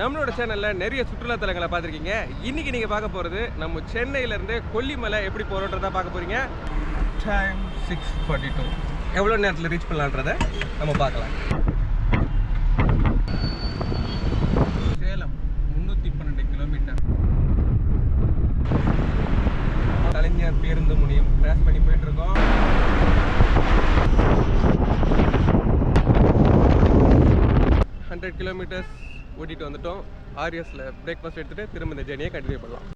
நம்மளோட சேனலில் நிறைய சுற்றுலா தலங்களை பார்த்துருக்கீங்க. இன்னைக்கு நீங்கள் பார்க்க போகிறது நம்ம சென்னையிலேருந்து கொல்லிமலை எப்படி போகிறோன்றதா பார்க்க போகிறீங்க டைம் சிக்ஸ் ஃபார்ட்டி டூ எவ்வளோ நேரத்தில் ரீச் பண்ணலான்றதை நம்ம பார்க்கலாம். சேலம் முந்நூற்றி பன்னெண்டு கிலோமீட்டர் கலைஞர் பேருந்து முனையம். கிராஸ் பண்ணி போயிட்டு இருக்கோம் ஹண்ட்ரட் கிலோமீட்டர்ஸ் ஓட்டிட்டு வந்துட்டோம். ஆர்எஸில் பிரேக்ஃபாஸ்ட் எடுத்துகிட்டு திரும்ப இந்த ஜேர்னியை கண்டினியூ பண்ணலாம்.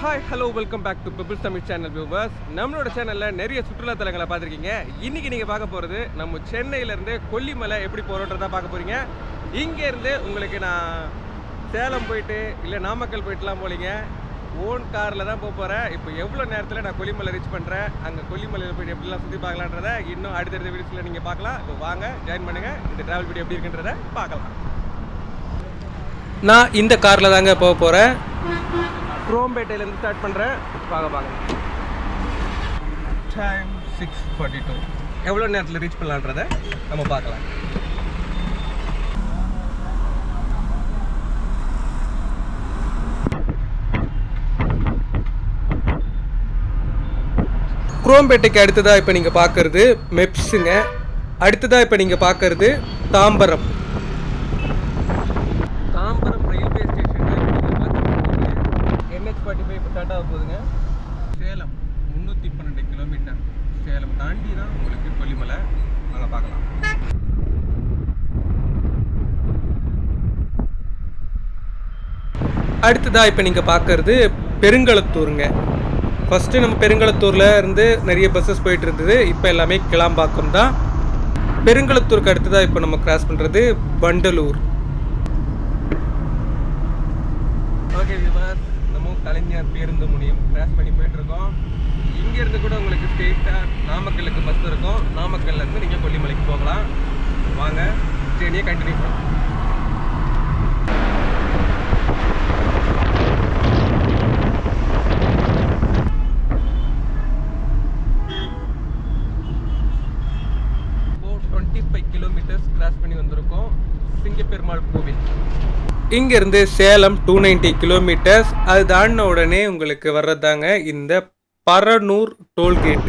Hi hello welcome back to peoples Tamil channel viewers நம்மளோட சேனலில் நிறைய சுற்றுலா தலங்களை பார்த்துருக்கீங்க. இன்னைக்கு நீங்கள் பார்க்க போகிறது நம்ம சென்னையிலேருந்து கொல்லிமலை எப்படி போகிறோன்றதா பார்க்க போகிறீங்க இங்கேருந்து உங்களுக்கு நான் சேலம் போயிட்டு இல்லை நாமக்கல் போயிட்டுலாம் போலீங்க. ஓன் காரில் தான் போக போகிறேன் இப்போ எவ்வளோ நேரத்தில் நான் கொல்லிமலை ரீச் பண்ணுறேன் அங்கே கொல்லிமலையில் போய் எப்படிலாம் சுற்றி பார்க்கலான்றத இன்னும் அடுத்தடுத்த வீடியோஸில் நீங்கள் பார்க்கலாம். இப்போ வாங்க ஜாயின் பண்ணுங்கள் இந்த ட்ராவல் வீடியோ எப்படி இருக்குன்றதை பார்க்கலாம். நான் இந்த காரில் தாங்க போக போகிறேன் குரோம்பேட்டையிலேருந்து ஸ்டார்ட் பண்ணுறேன் வாங்க வாங்க. டைம் சிக்ஸ் ஃபார்ட்டி டூ எவ்வளோ நேரத்தில் ரீச் பண்ணலான்றதை நம்ம பார்க்கலாம். குரோம்பேட்டைக்கு அடுத்ததாக இப்போ நீங்கள் பார்க்கறது மெப்ஸுங்க. அடுத்ததாக இப்போ நீங்கள் பார்க்கறது தாம்பரம். தாம்பரம் ரயில்வே ஸ்டேஷனில் என்ஹெச் ஃபார்ட்டி ஃபைவ் இப்போ ஸ்டார்ட் ஆக போகுதுங்க. சேலம் முந்நூற்றி பன்னெண்டு கிலோமீட்டர். சேலம் தாண்டி தான் உங்களுக்கு கொல்லிமலை. நல்லா பார்க்கலாம் அடுத்ததாக இப்போ நீங்கள் பார்க்கறது பெருங்களத்தூருங்க. ஃபஸ்ட்டு நம்ம பெருங்களத்தூரில் இருந்து நிறைய பஸ்ஸஸ் போயிட்டு இருந்தது இப்போ எல்லாமே கிளாம்பாக்கம் தான். பெருங்களத்தூருக்கு அடுத்ததாக இப்போ நம்ம கிராஸ் பண்ணுறது வண்டலூர். ஓகே விவர் நம்ம கலைஞர் பேருந்து முனியம் கிராஸ் பண்ணி போயிட்டுருக்கோம். இங்கேருந்து கூட உங்களுக்கு ஸ்ட்ரெயிட்டா நாமக்கல்லுக்கு பஸ் இருக்கும். நாமக்கல்லேருந்து இருந்து கொல்லிமலைக்கு போகலாம். வாங்க ஜேர்னியை கண்டினியூ பண்ணலாம் இப்போ டுவெண்ட்டி ஃபைவ் கிலோமீட்டர்ஸ் கிராஸ் பண்ணி வந்திருக்கோம் சிங்கப்பெருமாள் கோவில் இங்கேருந்து சேலம் டூ நைன்டி கிலோமீட்டர்ஸ் அது தாண்டின உடனே உங்களுக்கு வர்றதாங்க இந்த பரனூர் டோல்கேட்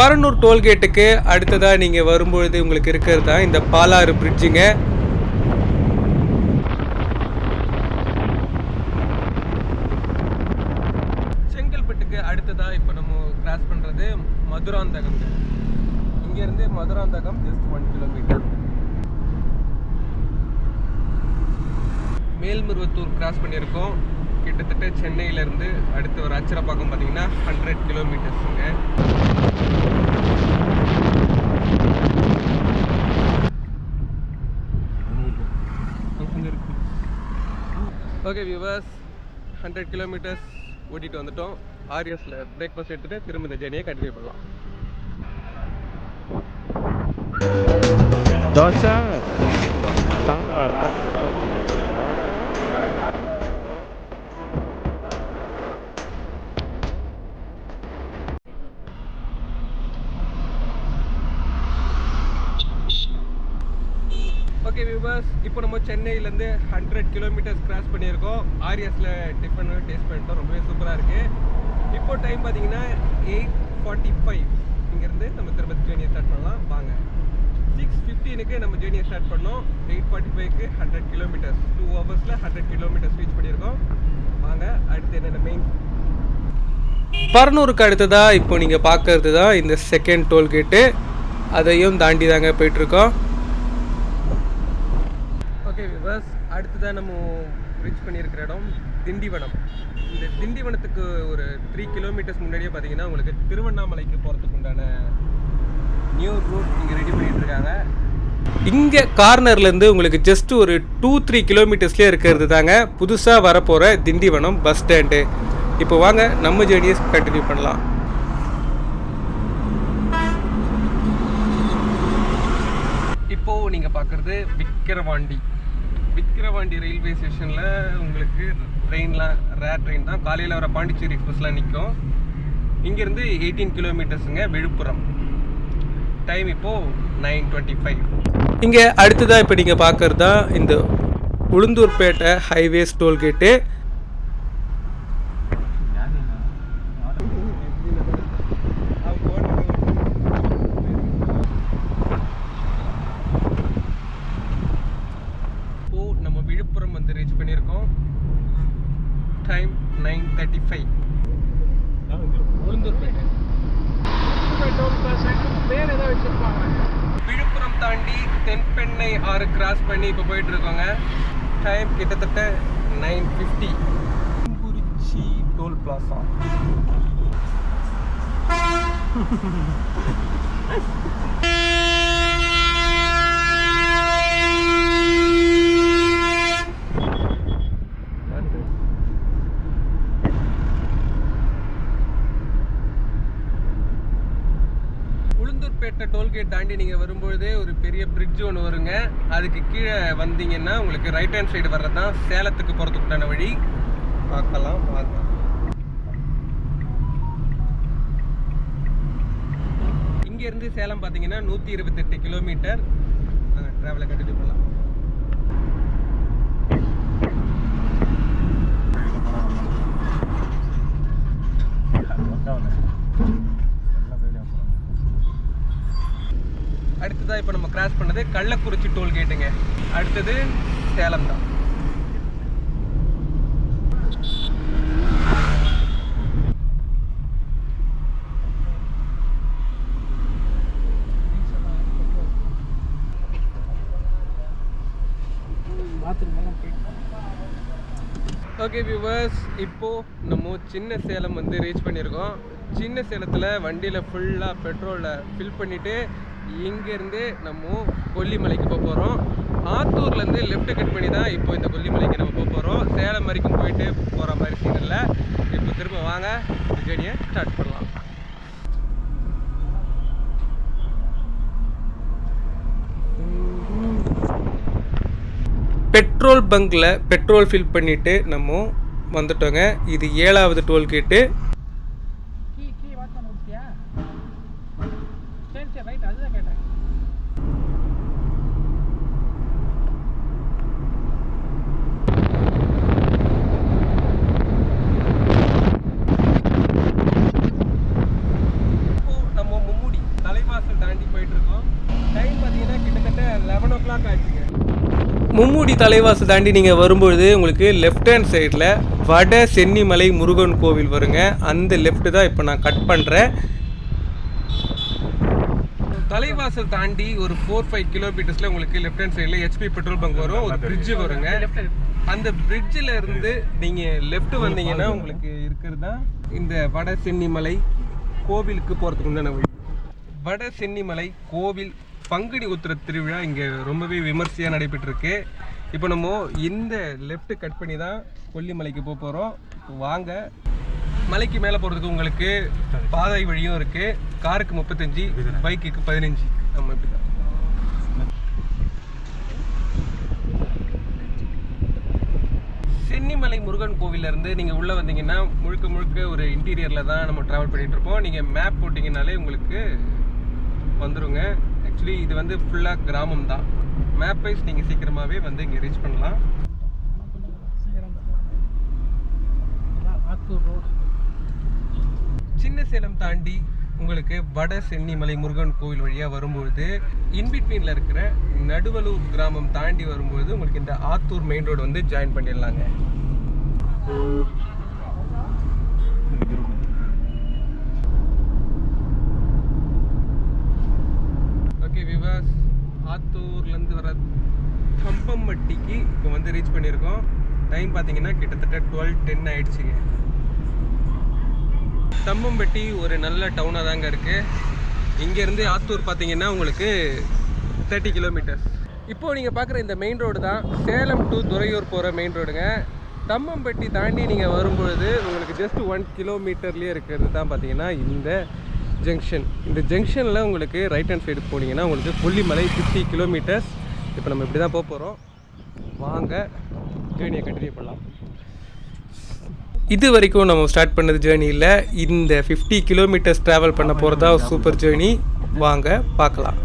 பரனூர் டோல்கேட்டுக்கு அடுத்ததாக நீங்கள் வரும்பொழுது உங்களுக்கு இருக்கிறது தான் இந்த பாலாறு பிரிட்ஜுங்க செங்கல்பட்டுக்கு அடுத்ததா இப்போ நம்ம கிராஸ் பண்ணுறது மதுராந்தகம்ங்க இங்கேருந்து Madurantakam just one kilometre Melmaruvathur cross பண்ணியிருக்கோம். கிட்டத்தட்ட சென்னையிலேருந்து அடுத்து ஒரு அச்சரப்பாக்கம் பார்த்தீங்கன்னா ஹண்ட்ரட் கிலோமீட்டர்ஸுங்க ஓகே வியூவர்ஸ் ஹண்ட்ரட் கிலோமீட்டர்ஸ் ஓட்டிகிட்டு வந்துட்டோம். ஆர்எஸில் பிரேக்ஃபாஸ்ட் எடுத்துகிட்டு திரும்ப இந்த ஜேர்னியை கண்டினியூ பண்ணலாம். தோசை? ஓகே வியூவர்ஸ் இப்போ நம்ம சென்னையிலேருந்து ஹண்ட்ரட் கிலோமீட்டர்ஸ் கிராஸ் பண்ணியிருக்கோம். ஆர்எஸில் டிஃபன் டேஸ்ட் பண்ணிட்டோம். ரொம்பவே சூப்பராக இருக்குது இப்போ டைம் பார்த்தீங்கன்னா எயிட் ஃபார்ட்டி ஃபைவ் இங்கேருந்து நம்ம திரும்ப ஜேர்னியை ஸ்டார்ட் பண்ணலாம். வாங்க. சிக்ஸ் ஃபிஃப்டீனுக்கு நம்ம ஜேர்னியை ஸ்டார்ட் பண்ணோம். எயிட் ஃபார்ட்டி ஃபைவ்க்கு ஹண்ட்ரட் கிலோமீட்டர்ஸ் டூ ஹவர்ஸில் ஹண்ட்ரட் கிலோமீட்டர்ஸ் ரீச் பண்ணியிருக்கோம். வாங்க அடுத்து என்னென்ன மெயின் பரனூருக்கு அடுத்ததாக இப்போ நீங்கள் பார்க்கறது தான் இந்த செகண்ட் டோல்கேட்டு அதையும் தாண்டி தாங்க போயிட்டுருக்கோம். ஓகே விவர்ஸ் அடுத்ததாக நம்ம ரீச் பண்ணியிருக்கிற இடம் திண்டிவனம். இந்த திண்டிவனத்துக்கு ஒரு த்ரீ கிலோமீட்டர்ஸ் முன்னாடியே பார்த்தீங்கன்னா உங்களுக்கு திருவண்ணாமலைக்கு போகிறதுக்கு உண்டான நியூ ரூட் இங்கே ரெடி பண்ணிட்டு இருக்காங்க. இங்கே கார்னர்லேருந்து உங்களுக்கு ஜஸ்ட் ஒரு டூ த்ரீ கிலோமீட்டர்ஸ்லேயே இருக்கிறது தாங்க. புதுசாக வரப்போகிற திண்டிவனம் பஸ் ஸ்டாண்டு இப்போ வாங்க நம்ம ஜேர்னியை கண்டினியூ பண்ணலாம். இப்போ நீங்கள் பார்க்குறது விக்கிரவாண்டி. விக்கிரவாண்டி ரயில்வே ஸ்டேஷனில் உங்களுக்கு ட்ரெயின்லாம் ரேர் ட்ரெயின் தான். காலையில் வர பாண்டிச்சேரி எக்ஸ்பிரஸ்லாம் நிற்கும் இங்கேருந்து எயிட்டீன் கிலோமீட்டர்ஸுங்க விழுப்புரம். டைம் இப்போது நைன் டுவெண்ட்டி ஃபைவ் இங்கே அடுத்ததாக இப்போ நீங்கள் பார்க்குறது தான் இந்த உளுந்தூர்பேட்டை ஹைவேஸ் டோல்கேட்டு இப்போ நம்ம விழுப்புரம் வந்து ரீச் பண்ணியிருக்கோம் time nine thirty five Ulundurpet பேர் ஏதோ வச்சிருப்பாங்க விழுப்புரம் தாண்டி தென்பெண்ணை ஆறு கிராஸ் பண்ணி இப்போ போயிட்டு இருக்கோங்க டைம் கிட்டத்தட்ட நைன் ஃபிஃப்டி குறிச்சி toll plaza. Ulundurpet toll gate தாண்டி நீங்கள் வரும்பொழுதே ஒரு பெரிய பிரிட்ஜ் ஒன்று வருங்க. அதுக்கு கீழே வந்தீங்கன்னா உங்களுக்கு ரைட் ஹேண்ட் சைடு வர்றது தான் சேலத்துக்கு போகிறதுக்குண்டான வழி. பார்க்கலாம் பார்க்கலாம். இங்கேருந்து சேலம் பார்த்தீங்கன்னா நூற்றி இருபத்தெட்டு கிலோமீட்டர் ட்ராவலை கண்டினியூ பண்ணலாம். அடுத்ததாக இப்போ நம்ம கிராஸ் பண்ணது கள்ளக்குறிச்சி டோல்கேட்டுங்க அடுத்தது சேலம் தான். ஓகே வியூவர்ஸ் இப்போது நம்ம சின்ன சேலம் வந்து ரீச் பண்ணியிருக்கோம். சின்ன சேலத்தில் வண்டியில் ஃபுல்லாக பெட்ரோலை ஃபில் பண்ணிவிட்டு இங்கேருந்து நம்ம கொல்லிமலைக்கு போக போகிறோம் ஆத்தூர்லேருந்து லெஃப்ட் கட் பண்ணி தான் இப்போ இந்த கொல்லிமலைக்கு நம்ம போக போகிறோம் சேலம் வரைக்கும் போயிட்டு போகிற மாதிரி சீன் இல்லை. இப்போ திரும்ப வாங்க இந்த ஜேர்னியை ஸ்டார்ட் பண்ணலாம். பெட்ரோல் பங்க்கில் பெட்ரோல் ஃபில் பண்ணிவிட்டு நம்ம வந்துட்டோங்க. இது ஏழாவது டோல்கேட்டு கீ கீ வாட்ஸ்அப் முடிச்சியா சரி சரி ரைட் அதுதான் கேட்டேன் இப்போ நம்ம மும்முடி தலைவாசல் தாண்டி போயிட்டு இருக்கோம் டைம் பார்த்தீங்கன்னா கிட்டத்தட்ட லெவன் ஓ கிளாக் ஆச்சுங்க மும்முடி தலைவாசல் தாண்டி நீங்கள் வரும்பொழுது உங்களுக்கு லெஃப்ட் ஹேண்ட் சைடில் வட சென்னிமலை முருகன் கோவில் வருங்க. அந்த லெஃப்ட் தான் இப்போ நான் கட் பண்ணுறேன் தலைவாசல் தாண்டி ஒரு ஃபோர் ஃபைவ் கிலோமீட்டர்ஸில் உங்களுக்கு லெஃப்ட் ஹேண்ட் சைடில் ஹெச்பி பெட்ரோல் பங்க் வரும். ஒரு பிரிட்ஜ் வருங்க. அந்த பிரிட்ஜில் இருந்து நீங்கள் லெஃப்ட் வந்தீங்கன்னா உங்களுக்கு இருக்கிறது தான் இந்த வட சென்னிமலை கோவிலுக்கு போகிறதுக்கு உண்டான வழி. வட சென்னிமலை கோவில் பங்குனி உத்திர திருவிழா இங்கே ரொம்பவே விமர்சையாக நடைபெற்றிருக்கு. இப்போ நம்ம இந்த லெஃப்ட் கட் பண்ணி தான் கொல்லிமலைக்கு போக போகிறோம் வாங்க. மலைக்கு மேலே போகிறதுக்கு உங்களுக்கு பாதை வழியும் இருக்குது காருக்கு முப்பத்தஞ்சு பைக்குக்கு பதினஞ்சு. நம்ம இப்படி தான் சென்னிமலை முருகன் கோவில்ல இருந்து நீங்கள் உள்ளே வந்தீங்கன்னா முழுக்க முழுக்க ஒரு இன்டீரியரில் தான் நம்ம ட்ராவல் பண்ணிட்டு இருப்போம். நீங்கள் மேப் போட்டிங்கனாலே உங்களுக்கு வந்துருங்க. ஆக்சுவலி இது வந்து ஃபுல்லாக கிராமம் தான் மேப் வைஸ் நீங்கள் சீக்கிரமாகவே வந்து இங்கே ரீச் பண்ணலாம். சீக்கிரம் ஆத்தூர் ரோடு சின்ன சேலம் தாண்டி உங்களுக்கு வட சென்னிமலை முருகன் கோவில் வழியாக வரும்பொழுது இன்பிட்வீனில் இருக்கிற நடுவலூர் கிராமம் தாண்டி வரும்பொழுது உங்களுக்கு இந்த ஆத்தூர் மெயின் ரோடு வந்து ஜாயின் பண்ணிடலாங்க ஓகே விவாஸ் ஆத்தூர்லேருந்து வர கம்பம்பட்டிக்கு இப்போ வந்து ரீச் பண்ணியிருக்கோம். டைம் பார்த்தீங்கன்னா கிட்டத்தட்ட டுவெல் டென் ஆகிடுச்சிங்க தம்மம்பட்டி ஒரு நல்ல டவுனாக தாங்க இருக்குது இங்கேருந்து ஆத்தூர் பார்த்தீங்கன்னா உங்களுக்கு தேர்ட்டி கிலோமீட்டர்ஸ் இப்போது நீங்கள் பார்க்குற இந்த மெயின் ரோடு தான் சேலம் டு துறையூர் போகிற மெயின் ரோடுங்க தம்மம்பட்டி தாண்டி நீங்கள் வரும்பொழுது உங்களுக்கு ஜஸ்ட் ஒன் கிலோமீட்டர்லேயே இருக்கிறது தான் பார்த்தீங்கன்னா இந்த ஜங்ஷன் இந்த ஜங்ஷனில் உங்களுக்கு ரைட் ஹேண்ட் சைடு போனீங்கன்னா உங்களுக்கு கொல்லிமலை ஃபிஃப்டி கிலோமீட்டர்ஸ் இப்போ நம்ம இப்படி தான் போக போகிறோம் வாங்க ஜேர்னியை கண்டினியூ பண்ணலாம். இது வரைக்கும் நம்ம ஸ்டார்ட் பண்ணது ஜேர்னியில் இந்த ஃபிஃப்டி கிலோமீட்டர்ஸ் ட்ராவல் பண்ண போகிறதா சூப்பர் ஜேர்னி வாங்க பார்க்கலாம்.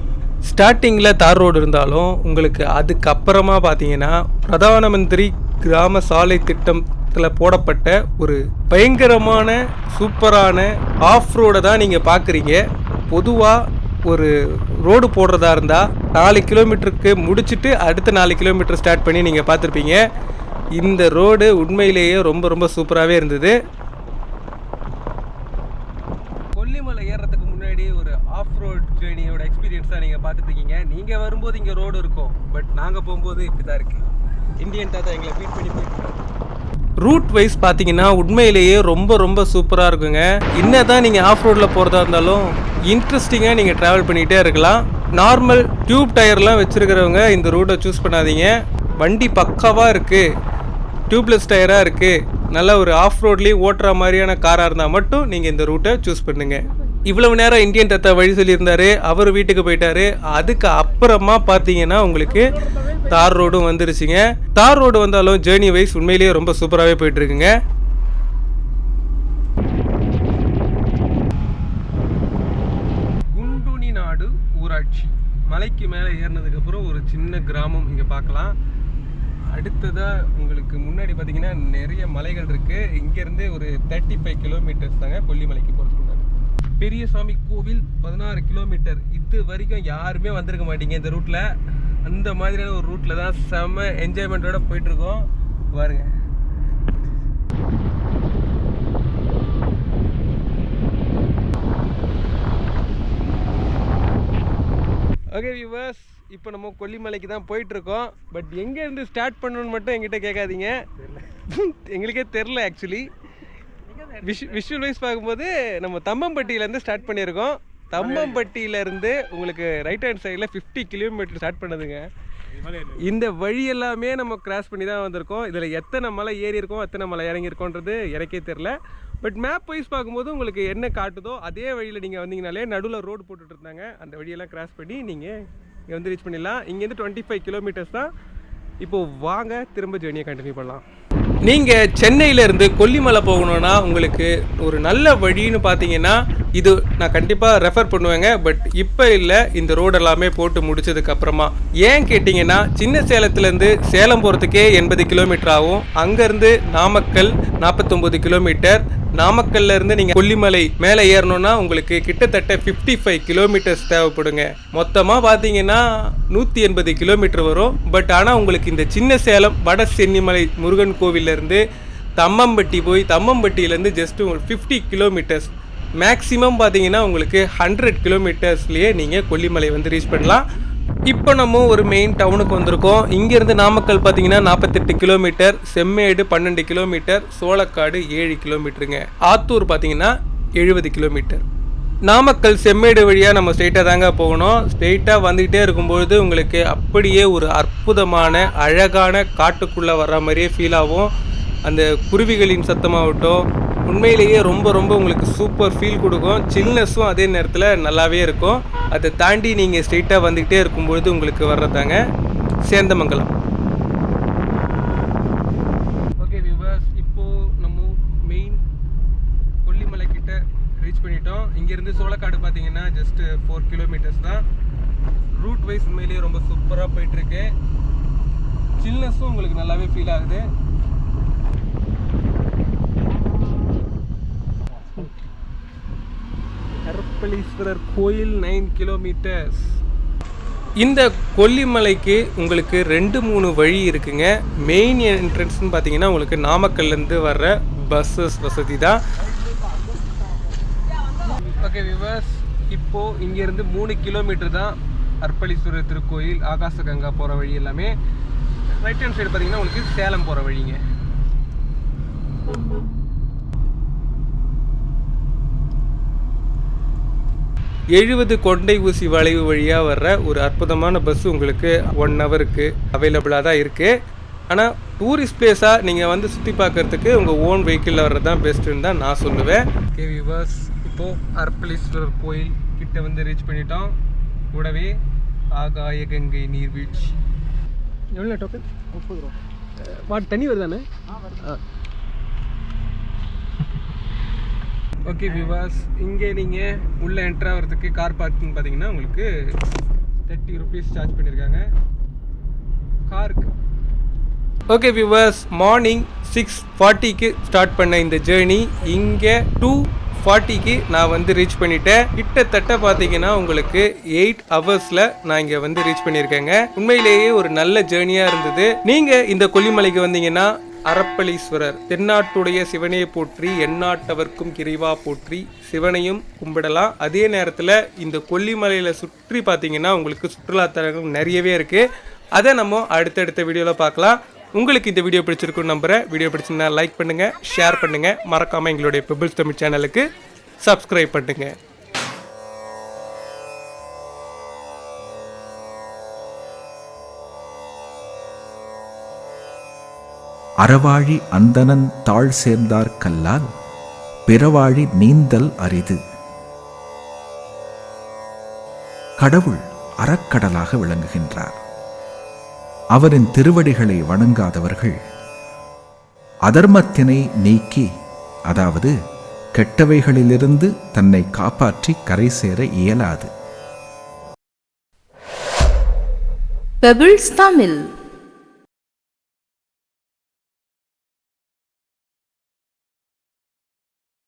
ஸ்டார்டிங்கில் தார் ரோடு இருந்தாலும் உங்களுக்கு அதுக்கப்புறமா பார்த்தீங்கன்னா பிரதான மந்திரி கிராம சாலை திட்டத்தில் போடப்பட்ட ஒரு பயங்கரமான சூப்பரான ஆஃப் ரோடை தான் நீங்கள் பார்க்குறீங்க. பொதுவாக ஒரு ரோடு போடுறதா இருந்தால் நாலு கிலோமீட்டருக்கு முடிச்சுட்டு அடுத்த நாலு கிலோமீட்டர் ஸ்டார்ட் பண்ணி நீங்கள் பார்த்துருப்பீங்க. இந்த ரோடு உண்மையிலேயே ரொம்ப ரொம்ப சூப்பராகவே இருந்தது. கொல்லிமலை ஏறுறதுக்கு முன்னாடி ஒரு ஆஃப் ரோட் ஜேர்னியோட எக்ஸ்பீரியன்ஸாக நீங்கள் பார்த்துருக்கீங்க. நீங்கள் வரும்போது இங்கே ரோடு இருக்கும் பட் நாங்கள் போகும்போது இப்படி தான் இருக்குது இந்தியன் தாத்தா எங்களை பீட் பண்ணி போயிட்டு ரூட் வைஸ் பார்த்தீங்கன்னா உண்மையிலேயே ரொம்ப ரொம்ப சூப்பராக இருக்குங்க. என்ன தான் நீங்கள் ஆஃப் ரோடில் போகிறதா இருந்தாலும் இன்ட்ரெஸ்டிங்காக நீங்கள் ட்ராவல் பண்ணிகிட்டே இருக்கலாம். நார்மல் டியூப் டயர்லாம் வச்சுருக்கிறவங்க இந்த ரூட்டை சூஸ் பண்ணாதீங்க. வண்டி பக்காவாக இருக்குது டியூப்லெஸ் டயராக இருக்குது நல்ல ஒரு ஆஃப் ரோட்லேயும் ஓட்டுற மாதிரியான காராக இருந்தால் மட்டும் நீங்கள் இந்த ரூட்டை சூஸ் பண்ணுங்கள் இவ்வளவு நேரம் இந்தியன் தத்தா வழி சொல்லியிருந்தாரு அவர் வீட்டுக்கு போயிட்டாரு. அதுக்கு அப்புறமா பார்த்தீங்கன்னா உங்களுக்கு தார் ரோடும் வந்துருச்சுங்க. தார் ரோடு வந்தாலும் ஜேர்னி வைஸ் உண்மையிலேயே ரொம்ப சூப்பராகவே போயிட்டு இருக்குங்க குண்டுனி நாடு ஊராட்சி. மலைக்கு மேலே ஏறினதுக்கப்புறம் ஒரு சின்ன கிராமம். இங்கே பார்க்கலாம். அடுத்ததாக உங்களுக்கு முன்னாடி பார்த்தீங்கன்னா நிறைய மலைகள் இருக்குது இங்கேருந்து ஒரு தேர்ட்டி ஃபைவ் கிலோமீட்டர்ஸ் தாங்க கொல்லிமலைக்கு போகிறதுக்கு பெரியசாமி கோவில் பதினாறு கிலோமீட்டர் இது வரைக்கும் யாருமே வந்திருக்க மாட்டீங்க இந்த ரூட்டில் அந்த மாதிரியான ஒரு ரூட்டில் தான் செம்ம என்ஜாய்மெண்ட்டோட போயிட்டுருக்கோம். பாருங்க. ஓகே வியூவர்ஸ் இப்போ நம்ம கொல்லிமலைக்கு தான் போயிட்டுருக்கோம். பட் எங்கேருந்து ஸ்டார்ட் பண்ணணும்னு மட்டும் எங்கிட்ட கேட்காதீங்க. எங்களுக்கே தெரில ஆக்சுவலி விஷ் விஷுவல் வைஸ் பார்க்கும்போது நம்ம தம்மம்பட்டியிலேருந்து ஸ்டார்ட் பண்ணியிருக்கோம். தம்மம்பட்டியிலேருந்து உங்களுக்கு ரைட் ஹேண்ட் சைடில் ஃபிஃப்டி கிலோமீட்டர் ஸ்டார்ட் பண்ணதுங்க. இந்த வழி எல்லாமே நம்ம கிராஸ் பண்ணி தான் வந்திருக்கோம். இதில் எத்தனை மலை ஏறி இருக்கோம் எத்தனை மலை இறங்கியிருக்கோன்றது எனக்கே தெரில. பட் மேப் வைஸ் பார்க்கும்போது உங்களுக்கு என்ன காட்டுதோ அதே வழியில் நீங்கள் வந்தீங்கனாலே நடுவில் ரோடு போட்டுட்டு இருந்தாங்க. அந்த வழியெல்லாம் கிராஸ் பண்ணி நீங்கள் இங்கே வந்து ரீச் பண்ணிடலாம். இங்கேருந்து டுவெண்ட்டி ஃபைவ் கிலோமீட்டர்ஸ் தான். இப்போது வாங்க திரும்ப ஜேர்னியை கண்டினியூ பண்ணலாம். நீங்கள் சென்னையிலேருந்து கொல்லிமலை போகணுன்னா உங்களுக்கு ஒரு நல்ல வழின்னு பார்த்தீங்கன்னா இது நான் கண்டிப்பாக ரெஃபர் பண்ணுவேங்க பட் இப்போ இல்லை இந்த ரோடு எல்லாமே போட்டு முடிச்சதுக்கு அப்புறமா. ஏன் கேட்டிங்கன்னா சின்ன சேலத்துலேருந்து சேலம் போகிறதுக்கே எண்பது கிலோமீட்டர் ஆகும். அங்கேருந்து நாமக்கல் நாற்பத்தொம்பது கிலோமீட்டர் நாமக்கல்ல இருந்து நீங்க கொல்லிமலை மேலே ஏறணும்னா உங்களுக்கு கிட்டத்தட்ட 55 ஃபைவ் கிலோமீட்டர்ஸ் தேவைப்படுங்க. மொத்தமாக பார்த்தீங்கன்னா நூற்றி எண்பது கிலோமீட்டர் வரும். பட் ஆனால் உங்களுக்கு இந்த சின்ன சேலம் வட சென்னிமலை முருகன் கோவில்ல இருந்து தம்மம்பட்டி போய் தம்மம்பட்டியிலேருந்து ஜஸ்ட் ஒரு ஃபிஃப்டி கிலோமீட்டர்ஸ் மேக்ஸிமம் பார்த்தீங்கன்னா உங்களுக்கு ஹண்ட்ரட் கிலோமீட்டர்ஸ்லேயே நீங்கள் கொல்லிமலை வந்து ரீச் பண்ணலாம். இப்போ நம்ம ஒரு மெயின் டவுனுக்கு வந்திருக்கோம். இங்கேருந்து நாமக்கல் பார்த்தீங்கன்னா நாற்பத்தெட்டு கிலோமீட்டர் செம்மேடு பன்னெண்டு கிலோமீட்டர் சோளக்காடு ஏழு கிலோமீட்டருங்க ஆத்தூர் பார்த்தீங்கன்னா எழுபது கிலோமீட்டர் நாமக்கல் செம்மேடு வழியாக நம்ம ஸ்ட்ரெயிட்டாக தாங்க போகணும். ஸ்ட்ரெயிட்டாக வந்துக்கிட்டே இருக்கும்பொழுது உங்களுக்கு அப்படியே ஒரு அற்புதமான அழகான காட்டுக்குள்ளே வர்ற மாதிரியே ஃபீல் ஆகும். அந்த குருவிகளின் சத்தமாகட்டும் உண்மையிலேயே ரொம்ப ரொம்ப உங்களுக்கு சூப்பர் ஃபீல் கொடுக்கும். சில்னஸும் அதே நேரத்தில் நல்லாவே இருக்கும். அதை தாண்டி நீங்கள் ஸ்ட்ரெயிட்டாக வந்துக்கிட்டே இருக்கும்பொழுது உங்களுக்கு வர்றதாங்க சேந்தமங்கலம். ஓகே வியூவர்ஸ் இப்போது நம்ம மெயின் கொல்லிமலை கிட்ட ரீச் பண்ணிட்டோம். இங்கேருந்து சோளக்காடு பார்த்தீங்கன்னா ஜஸ்ட்டு ஃபோர் கிலோமீட்டர்ஸ் தான். ரூட் வைஸ் உண்மையிலேயே ரொம்ப சூப்பராக போயிட்டுருக்கு சில்னஸும் உங்களுக்கு நல்லாவே ஃபீல் ஆகுது. கருப்பளீஸ்வரர் கோயில் நைன் கிலோமீட்டர்ஸ் இந்த கொல்லிமலைக்கு உங்களுக்கு ரெண்டு மூணு வழி இருக்குங்க. மெயின் என்ட்ரன்ஸ்னு பார்த்தீங்கன்னா உங்களுக்கு நாமக்கல்லேருந்து வர்ற பஸ்ஸஸ் வசதி தான். ஓகே விவர்ஸ் இப்போது இங்கேருந்து மூணு கிலோமீட்டர் தான் அர்ப்பளீஸ்வரர் திருக்கோயில் ஆகாசகங்கா போகிற வழி எல்லாமே. ரைட் ஹேண்ட் சைடு பார்த்தீங்கன்னா உங்களுக்கு சேலம் போகிற வழிங்க. எழுபது கொண்டை ஊசி வளைவு வழியாக வர்ற ஒரு அற்புதமான பஸ் உங்களுக்கு ஒன் ஹவருக்கு அவைலபிளாக தான் இருக்குது ஆனால் டூரிஸ்ட் பிளேஸாக நீங்கள் வந்து சுற்றி பார்க்கறதுக்கு உங்கள் ஓன் வெஹிக்கிளில் வர்றது தான் பெஸ்ட்டுன்னு தான் நான் சொல்லுவேன். கே விவர்ஸ் இப்போது அர்ப்பளீஸ்வரர் கோயில் கிட்ட வந்து ரீச் பண்ணிட்டோம். கூடவே ஆகாய கங்கை நீர்வீழ்ச்சி. எவ்வளோ டோக்கன் முப்பது ரூபா. வாட் தண்ணி வருதானே? ஓகே விவாஸ் இங்கே நீங்கள் உள்ளே என்ட்ரு ஆகிறதுக்கு கார் பார்க்கிங் பார்த்தீங்கன்னா உங்களுக்கு தேர்ட்டி ருபீஸ் சார்ஜ் பண்ணியிருக்காங்க காருக்கு ஓகே விவாஸ் மார்னிங் சிக்ஸ் ஃபார்ட்டிக்கு ஸ்டார்ட் பண்ண இந்த ஜேர்னி இங்கே டூ ஃபார்ட்டிக்கு நான் வந்து ரீச் பண்ணிட்டேன். கிட்டத்தட்ட பார்த்தீங்கன்னா உங்களுக்கு எயிட் ஹவர்ஸில் நான் இங்கே வந்து ரீச் பண்ணியிருக்கேங்க உண்மையிலேயே ஒரு நல்ல ஜேர்னியாக இருந்தது. நீங்கள் இந்த கொல்லிமலைக்கு வந்தீங்கன்னா அறப்பளீஸ்வரர். தென்னாட்டுடைய சிவனையை போற்றி எந்நாட்டவர்க்கும் கிரிவா போற்றி சிவனையும் கும்பிடலாம். அதே நேரத்தில் இந்த கொல்லிமலையில் சுற்றி பார்த்தீங்கன்னா உங்களுக்கு சுற்றுலாத்தலங்கள் நிறையவே இருக்குது அதை நம்ம அடுத்தடுத்த வீடியோவில் பார்க்கலாம் உங்களுக்கு இந்த வீடியோ பிடிச்சிருக்குன்னு நம்புகிறேன் வீடியோ பிடிச்சிருந்தா லைக் பண்ணுங்கள் ஷேர் பண்ணுங்கள் மறக்காமல் எங்களுடைய பிபிள்ஸ் தமிழ் சேனலுக்கு சப்ஸ்கிரைப் பண்ணுங்கள் அறவாழி அந்தணன் தாழ் சேர்ந்தார் கல்லால் பிறவாழி நீந்தல் அரிது. கடவுள் அறக்கடலாக விளங்குகின்றார். அவரின் திருவடிகளை வணங்காதவர்கள் அதர்மத்தினை நீக்கி அதாவது கெட்டவைகளிலிருந்து தன்னை காப்பாற்றி கரை சேர இயலாது. பெபிள்ஸ் தமிழ்